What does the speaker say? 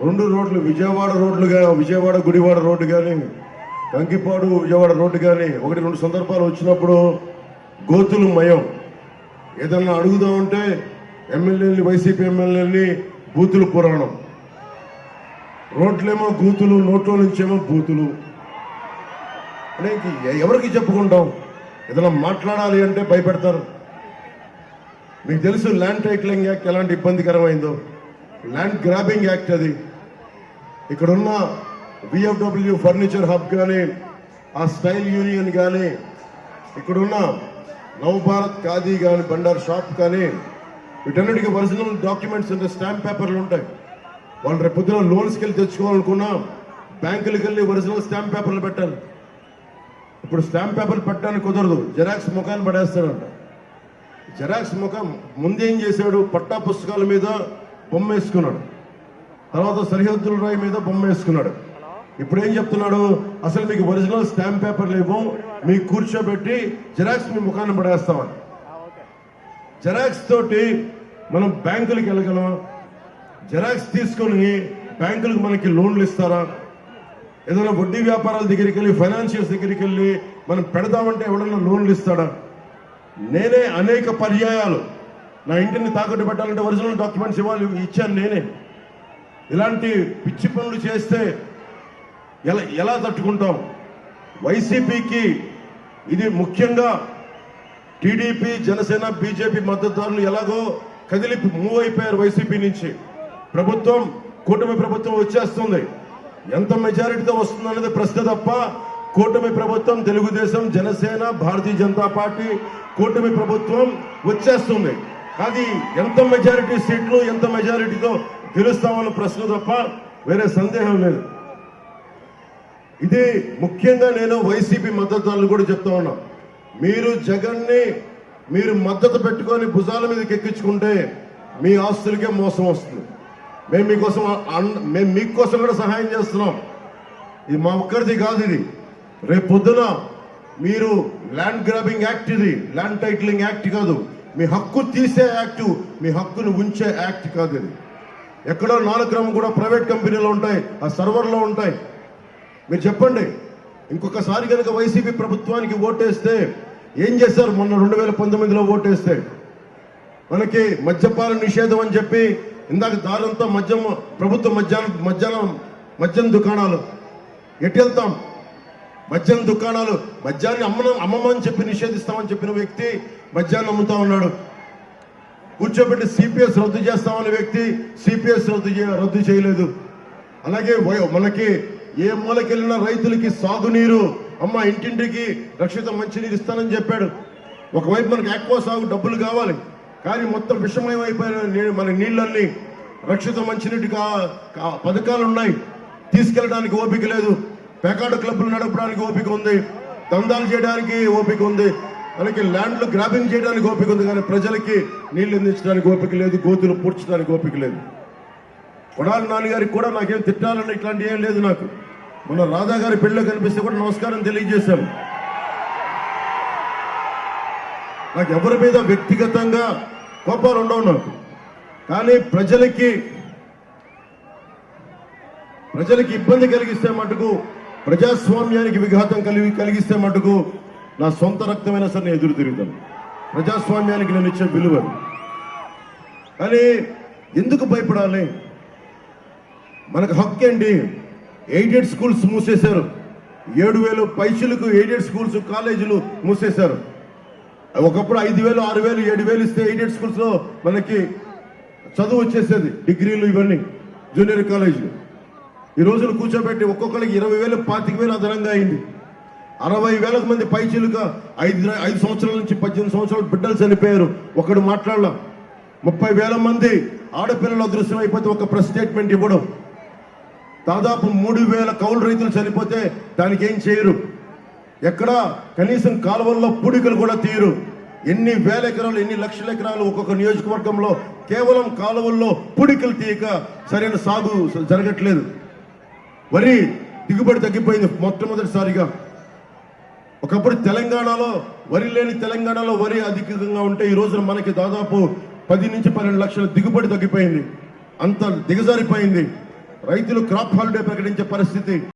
రెండు రోడ్లు విజయవాడ రోడ్లుగా విజయవాడ గుడివాడ రోడ్డు కానీ కంకిపాడు విజయవాడ రోడ్డు కానీ ఒకటి రెండు సందర్భాలు వచ్చినప్పుడు గోతులు మయం. ఏదన్నా అడుగుదామంటే ఎమ్మెల్యేని వైసీపీ ఎమ్మెల్యేని బూతులు పురాణం. రోడ్లేమో గూతులు నోట్లో నుంచేమో బూతులు. అంటే ఎవరికి చెప్పుకుంటాం? ఏదైనా మాట్లాడాలి అంటే భయపెడతారు. మీకు తెలుసు ల్యాండ్ టైటిలింగ్ యాక్ట్ ఎలాంటి ఇబ్బందికరమైందో? ల్యాండ్ గ్రాబింగ్ యాక్ట్ అది. ఇక్కడున్న విఎఫ్డబ్ల్యూ ఫర్నిచర్ హబ్ కానీ ఆ స్టైల్ యూనియన్ కానీ ఇక్కడున్న నవభారత్ ఖాదీ కానీ బండార్ షాప్ కానీ వీటన్నిటికీ ఒరిజినల్ డాక్యుమెంట్స్ అంటే స్టాంప్ పేపర్లు ఉంటాయి. వాళ్ళు రేపు పొద్దున లోన్స్కి వెళ్ళి తెచ్చుకోవాలనుకున్నా బ్యాంకులకి వెళ్ళి ఒరిజినల్ స్టాంప్ పేపర్లు పెట్టాలి. ఇప్పుడు స్టాంప్ పేపర్లు పెట్టడానికి కుదరదు. జెరాక్స్ ముఖాన్ని పడేస్తాడంట. జెరాక్స్ ముఖం ముందేం చేశాడు? పట్టా పుస్తకాల మీద బొమ్మ వేసుకున్నాడు తర్వాత సరిహద్దుల రాయి మీద బొమ్మ వేసుకున్నాడు ఇప్పుడు ఏం చెప్తున్నాడు? అసలు మీకు ఒరిజినల్ స్టాంప్ పేపర్లు ఇవ్వం మీకు కూర్చోబెట్టి జెరాక్స్ మీ ముఖాన్ని పడేస్తామని. జెరాక్స్ తోటి మనం బ్యాంకులకు వెళ్ళగలం జెరాక్స్ తీసుకొని బ్యాంకులకు మనకి లోన్లు ఇస్తారా? ఏదైనా వడ్డీ వ్యాపారాల దగ్గరికి వెళ్ళి ఫైనాన్షియల్స్ దగ్గరికి వెళ్ళి మనం పెడదామంటే ఎవడన్నా లోన్లు ఇస్తాడా? నేనే అనేక పర్యాయాలు నా ఇంటిని తాకట్టు పెట్టాలంటే ఒరిజినల్ డాక్యుమెంట్స్ ఇవ్వాలి ఇచ్చాను నేనే. ఇలాంటి పిచ్చి పనులు చేస్తే ఎలా ఎలా తట్టుకుంటాం? వైసీపీకి ఇది ముఖ్యంగా టీడీపీ జనసేన బీజేపీ మద్దతుదారులు ఎలాగో కదిలి మూవ్ అయిపోయారు వైసీపీ నుంచి. ప్రభుత్వం కూటమి ప్రభుత్వం వచ్చేస్తుంది. ఎంత మెజారిటీతో వస్తుంది అనేది ప్రశ్న తప్ప కూటమి ప్రభుత్వం తెలుగుదేశం జనసేన భారతీయ జనతా పార్టీ కూటమి ప్రభుత్వం వచ్చేస్తుంది. అది ఎంత మెజారిటీ సీట్లు ఎంత మెజారిటీతో గెలుస్తామన్న ప్రశ్న తప్ప వేరే సందేహం లేదు. ఇది ముఖ్యంగా నేను వైసీపీ మద్దతుదారులు కూడా చెప్తా ఉన్నా. మీరు జగన్ని మీరు మద్దతు పెట్టుకొని భుజాల మీదకి ఎక్కించుకుంటే మీ ఆస్తులకే మోసం వస్తుంది. మేము మీకోసం మేము మీకోసం కూడా సహాయం చేస్తున్నాం. ఇది మా ఒక్కరిది కాదు ఇది. రేపు పొద్దున మీరు ల్యాండ్ గ్రాబింగ్ యాక్ట్ ఇది. ల్యాండ్ టైటిలింగ్ యాక్ట్ కాదు. మీ హక్కు తీసే యాక్ట్ మీ హక్కును ఉంచే యాక్ట్ కాదు ఇది. ఎక్కడో నాలుగు గ్రామం కూడా ప్రైవేట్ కంపెనీలో ఉంటాయి ఆ సర్వర్లో ఉంటాయి. మీరు చెప్పండి ఇంకొకసారి కనుక వైసీపీ ప్రభుత్వానికి ఓటేస్తే ఏం చేశారు? మొన్న రెండు వేల పంతొమ్మిదిలో ఓటేస్తే. మనకి మద్యపాన నిషేధం అని చెప్పి ఇందాక దారంతా మద్యం ప్రభుత్వ మద్యాహ్నం మధ్యాహ్నం మద్యం దుకాణాలు. ఎటు వెళ్తాం? మద్యం దుకాణాలు. మద్యాన్ని అమ్మ అమ్మమని చెప్పి నిషేధిస్తామని చెప్పిన వ్యక్తి మద్యాన్ని అమ్ముతా ఉన్నాడు. కూర్చోబెట్టి సిపిఎస్ రద్దు చేస్తామనే వ్యక్తి సిపిఎస్ రద్దు రద్దు చేయలేదు. అలాగే మనకి ఏ మూలకెళ్ళిన రైతులకి సాగునీరు అమ్మ ఇంటింటికి రక్షిత మంచినీరు ఇస్తానని చెప్పాడు. ఒకవైపు మనకి ఎక్కువ సాగు డబ్బులు కావాలి కానీ మొత్తం విషమయం అయిపోయిన మన నీళ్ళన్ని రక్షిత మంచినీటి పథకాలు ఉన్నాయి. తీసుకెళ్ళడానికి ఓపిక లేదు. పెకాడు క్లబ్లు నడపడానికి ఓపిక ఉంది. దందాలు చేయడానికి ఓపిక ఉంది. మనకి ల్యాండ్లు గ్రాబింగ్ చేయడానికి ఓపిక ఉంది. కానీ ప్రజలకి నీళ్ళు అందించడానికి ఓపిక లేదు. గోతులు పూడ్చడానికి ఓపిక లేదు. కొడాలి నాన్నగారికి కూడా నాకేం తిట్టాలని ఇట్లాంటి ఏం లేదు నాకు. మన రాధా గారి పెళ్ళిలో కనిపిస్తే కూడా నమస్కారం తెలియజేశాను నాకు ఎవరి మీద వ్యక్తిగతంగా కోపాలు ఉండవు నాకు. కానీ ప్రజలకి ప్రజలకి ఇబ్బంది కలిగిస్తే మటుకు ప్రజాస్వామ్యానికి విఘాతం కలిగి కలిగిస్తే మటుకు నా సొంత రక్తమైన సరే నేను ఎదురు తిరుగుతాను. ప్రజాస్వామ్యానికి నేను ఇచ్చే విలువ కానీ ఎందుకు భయపడాలి? మనకు హక్కు ఏంటి? ఎయిడెడ్ స్కూల్స్ మూసేశారు. ఏడు వేలు పైసలకు ఎయిడెడ్ స్కూల్స్ కాలేజీలు మూసేశారు. ఒకప్పుడు ఐదు వేలు ఆరు వేలు ఏడు వేలు ఇస్తే ఎయిడెడ్ స్కూల్స్లో మనకి చదువు వచ్చేసేది. డిగ్రీలు ఇవన్నీ జూనియర్ కాలేజీలు. ఈ రోజులు కూర్చోబెట్టి ఒక్కొక్కరికి ఇరవై వేలు పాతిక వేలు అదనంగా అయింది. అరవై వేలకు మంది పైచీలుగా ఐదు ఐదు సంవత్సరాల నుంచి పద్దెనిమిది సంవత్సరాలు బిడ్డలు చనిపోయారు. ఒకడు మాట్లాడలా ముప్పై వేల మంది ఆడపిల్లలు అదృశ్యం అయిపోతే ఒక ప్రెస్ స్టేట్మెంట్ ఇవ్వడం. దాదాపు మూడు వేల కౌలు రైతులు చనిపోతే దానికి ఏం చేయరు? ఎక్కడ? కనీసం కాలువల్లో పూడికలు కూడా తీయరు. ఎన్ని వేల ఎకరాలు ఎన్ని లక్షల ఎకరాలు ఒక్కొక్క నియోజకవర్గంలో కేవలం కాలువల్లో పూడికలు తీయక సరైన సాగు జరగట్లేదు. వరి దిగుబడి తగ్గిపోయింది మొట్టమొదటిసారిగా. ఒకప్పుడు తెలంగాణలో వరి లేని తెలంగాణలో వరి అధికంగా ఉంటే ఈ రోజున మనకి దాదాపు పది నుంచి పన్నెండు లక్షల దిగుబడి తగ్గిపోయింది. అంత దిగజారిపోయింది. రైతులు క్రాప్ హాలిడే ప్రకటించే పరిస్థితి.